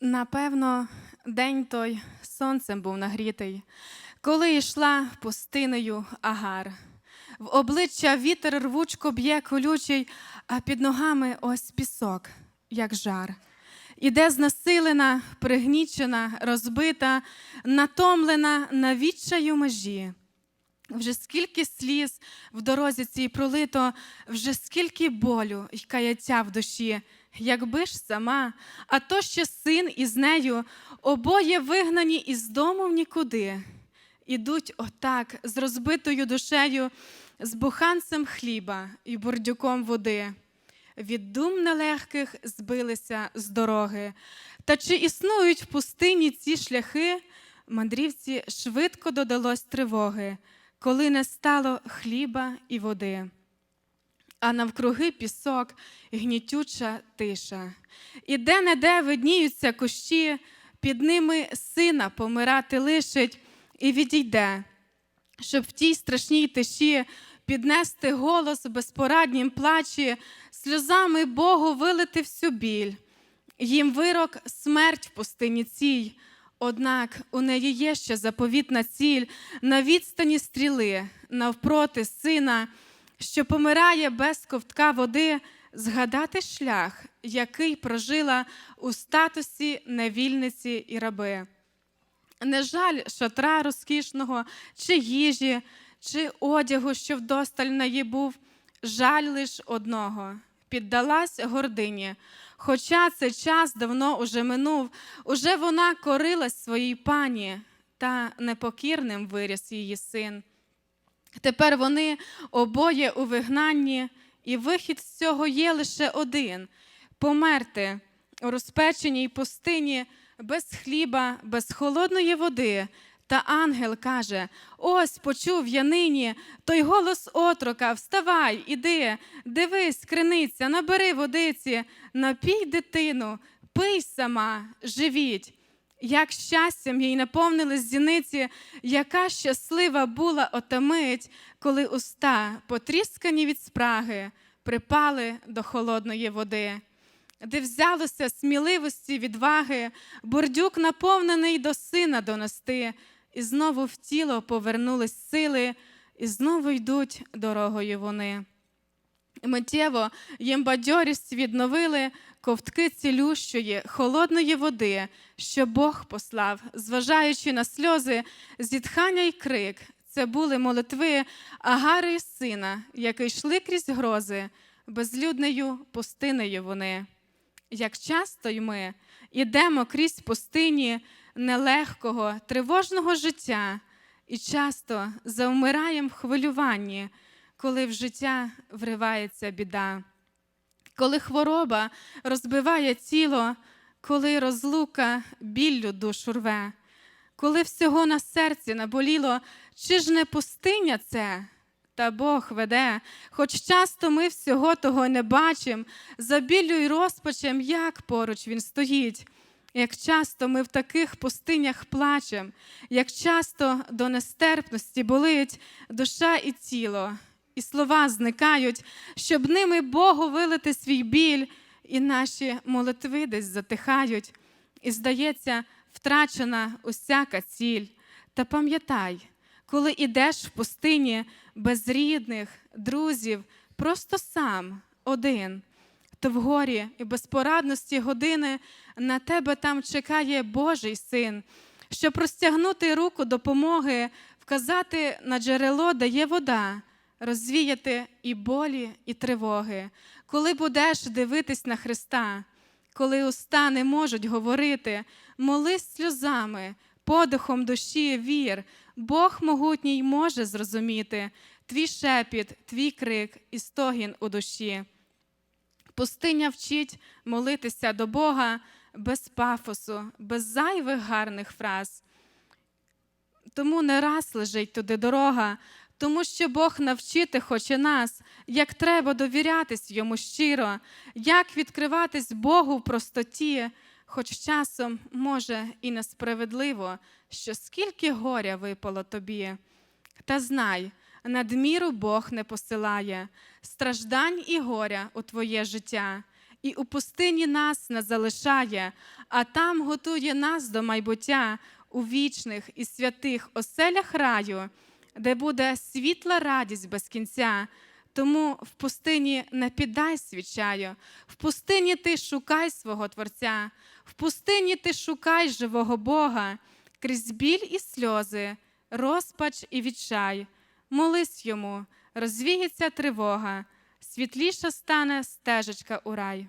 Напевно, день той сонцем був нагрітий, коли йшла пустинею агар. В обличчя вітер рвучко б'є колючий, а під ногами ось пісок, як жар. Іде знесилена, пригнічена, розбита, натомлена на відчаю межі. Вже скільки сліз в дорозі цій пролито, вже скільки болю й каяття в душі, якби ж сама, а то ще син із нею, обоє вигнані із дому в нікуди. Ідуть отак з розбитою душею, з буханцем хліба і бурдюком води. Від дум нелегких збилися з дороги. Та чи існують в пустині ці шляхи? Мандрівці швидко додалось тривоги, коли не стало хліба і води. А навкруги пісок, гнітюча тиша. І де-не-де видніються кущі, під ними сина помирати лишить і відійде, щоб в тій страшній тиші піднести голос в безпораднім плачі, сльозами Богу вилити всю біль. Їм вирок смерть в пустині цій, однак у неї є ще заповітна ціль на відстані стріли, навпроти сина, що помирає без ковтка води, згадати шлях, який прожила у статусі невільниці і раби. Не жаль шатра розкішного, чи їжі, чи одягу, що вдосталь на її був, жаль лиш одного піддалась гордині. Хоча цей час давно уже минув, уже вона корилась своїй пані, та непокірним виріс її син. Тепер вони обоє у вигнанні, і вихід з цього є лише один померти у розпеченій пустині без хліба, без холодної води. Та ангел каже: Ось почув я нині той голос отрока: Вставай, іди, дивись, криниця, набери водиці, напій дитину, пий сама, живіть. Як щастям їй наповнились зіниці, яка щаслива була ота мить, коли уста, потріскані від спраги, припали до холодної води де взялося сміливості, відваги, бордюк наповнений до сина донести, і знову в тіло повернулись сили, і знову йдуть дорогою вони. Миттєво їм бадьорість відновили ковтки цілющої, холодної води, що Бог послав, зважаючи на сльози, зітхання й крик. Це були молитви Агари і сина, які йшли крізь грози, безлюднею пустинею вони як часто й ми ідемо крізь пустині нелегкого, тривожного життя і часто завмираємо в хвилюванні, коли в життя вривається біда, коли хвороба розбиває тіло, коли розлука біллю душу рве, коли всього на серці наболіло, чи ж не пустиня це? Та Бог веде, хоч часто ми всього того не бачимо, за біллю й розпачем, як поруч він стоїть. Як часто ми в таких пустинях плачем, як часто до нестерпності болить душа і тіло, і слова зникають, щоб ними Богу вилити свій біль, і наші молитви десь затихають, і, здається, втрачена усяка ціль. Та пам'ятай, коли ідеш в пустині без рідних, друзів, просто сам один, то в горі і безпорадності години на тебе там чекає Божий син, щоб простягнути руку допомоги, вказати на джерело, де є вода, розвіяти і болі, і тривоги, коли будеш дивитись на Христа. Коли уста не можуть говорити, молись сльозами, подихом душі вір, Бог могутній може зрозуміти твій шепіт, твій крик і стогін у душі. Пустиня вчить молитися до Бога без пафосу, без зайвих гарних фраз. Тому не раз лежить туди дорога, тому що Бог навчити хоче нас, як треба довірятись йому щиро, як відкриватись Богу в простоті, хоч часом, може, і несправедливо, що скільки горя випало тобі. Та знай, надміру Бог не посилає, страждань і горя у твоє життя, і у пустині нас не залишає, а там готує нас до майбуття у вічних і святих оселях раю, де буде світла радість без кінця. Тому в пустині не піддай свічаю, в пустині ти шукай свого Творця, в пустині ти шукай живого Бога, крізь біль і сльози, розпач і відчай. Молись йому, розвіється тривога, світліша стане стежечка у рай.